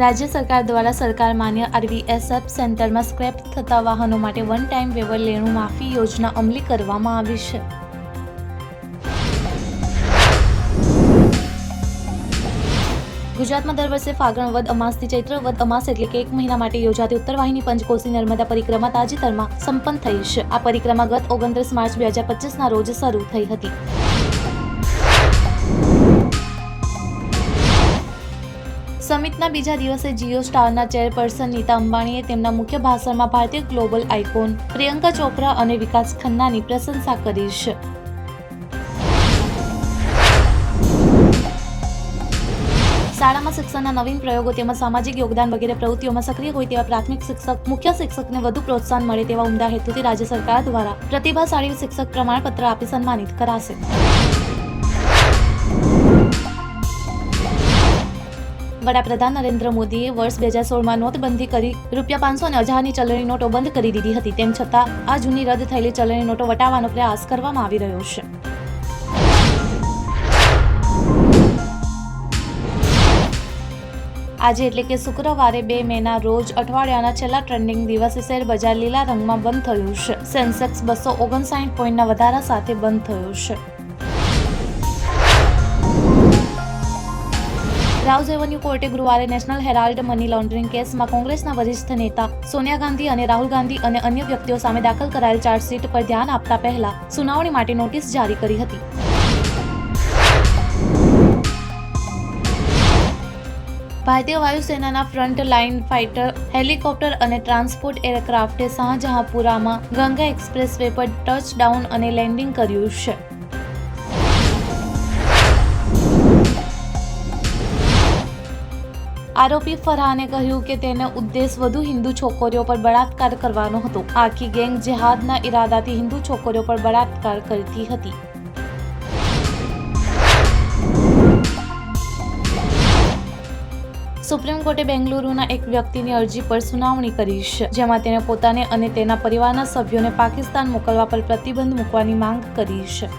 રાજ્ય સરકાર દ્વારા સરકાર માન્ય આરવીએસએફ સેન્ટરમાં સ્ક્રેપ થતા વાહનો માટે વન ટાઈમ વેવર લેણું માફી યોજના અમલી કરવામાં આવી છે. ગુજરાતમાં દર વર્ષે ફાગણ વદ અમાસથી ચૈત્ર વદ અમાસ એટલે કે એક મહિના માટે યોજાતી ઉત્તરવાહિની પંચકોશી નર્મદા પરિક્રમા તાજેતરમાં સંપન્ન થઈ છે. આ પરિક્રમા ગત ઓગણત્રીસ માર્ચ બે હજાર પચીસના રોજ શરૂ થઈ હતી. સમિટના બીજા દિવસે જીઓ સ્ટારના ચેરપર્સન નીતા અંબાણીએ તેમના મુખ્ય ભાષણમાં ભારતીય ગ્લોબલ આઇકોન, પ્રિયંકા ચોપરા અને વિકાસ ખન્નાની પ્રશંસા કરી છે. શાળામાં શિક્ષણના નવીન પ્રયોગો તેમજ સામાજિક યોગદાન વગેરે પ્રવૃત્તિઓમાં સક્રિય હોય તેવા પ્રાથમિક શિક્ષક, મુખ્ય શિક્ષકને વધુ પ્રોત્સાહન મળે તેવા ઉમદા હેતુથી રાજ્ય સરકાર દ્વારા પ્રતિભાશાળી શિક્ષક પ્રમાણપત્ર આપી સન્માનિત કરાશે. વડાપ્રધાન નરેન્દ્ર મોદીએ વર્ષ બે હજાર સોળમાં નોટબંધી કરી રૂપિયા પાંચસો અને હજારની ચલણી નોટો બંધ કરી દીધી હતી. તેમ છતાં આ જૂની રદ થયેલી ચલણી નોટો વટાવવાનો પ્રયાસ કરવામાં આવી રહ્યો છે. આજે એટલે કે શુક્રવારે બે મેના રોજ અઠવાડિયાના છેલ્લા ટ્રેન્ડિંગ દિવસે શેર બજાર લીલા રંગમાં બંધ થયું છે. સેન્સેક્સ બસો ઓગણસાઠ પોઈન્ટના વધારા સાથે બંધ થયું છે. રાઉઝ એવન્યુ કોર્ટે ગુરુવારે નેશનલ હેરાલ્ડ મની લોન્ડરિંગ કેસમાં કોંગ્રેસના વરિષ્ઠ નેતા સોનિયા ગાંધી અને રાહુલ ગાંધી અને અન્ય વ્યક્તિઓ સામે દાખલ કરાયેલ ચાર્જશીટ પર ધ્યાન આપતા પહેલા સુનાવણી માટે નોટિસ જારી કરી હતી. ભારતીય વાયુસેનાના ફ્રન્ટ લાઇન ફાઇટર, હેલિકોપ્ટર અને ટ્રાન્સપોર્ટ એરક્રાફ્ટે શાહજહાંપુરામાં ગંગા એક્સપ્રેસ વે પર ટચ ડાઉન અને લેન્ડિંગ કર્યું છે. આરોપી ફરહાને કહ્યું કે તેનો ઉદ્દેશ વધુ હિન્દુ છોકરીઓ પર બળાત્કાર કરવાનો હતો. આખી ગેંગ જેહાદના ઇરાદાથી હિન્દુ છોકરીઓ પર બળાત્કાર કરતી હતી. સુપ્રીમ કોર્ટે બેંગલુરુના એક વ્યક્તિની અરજી પર સુનાવણી કરી છે, જેમાં તેણે પોતાને અને તેના પરિવારના સભ્યોને પાકિસ્તાન મોકલવા પર પ્રતિબંધ મૂકવાની માંગ કરી છે.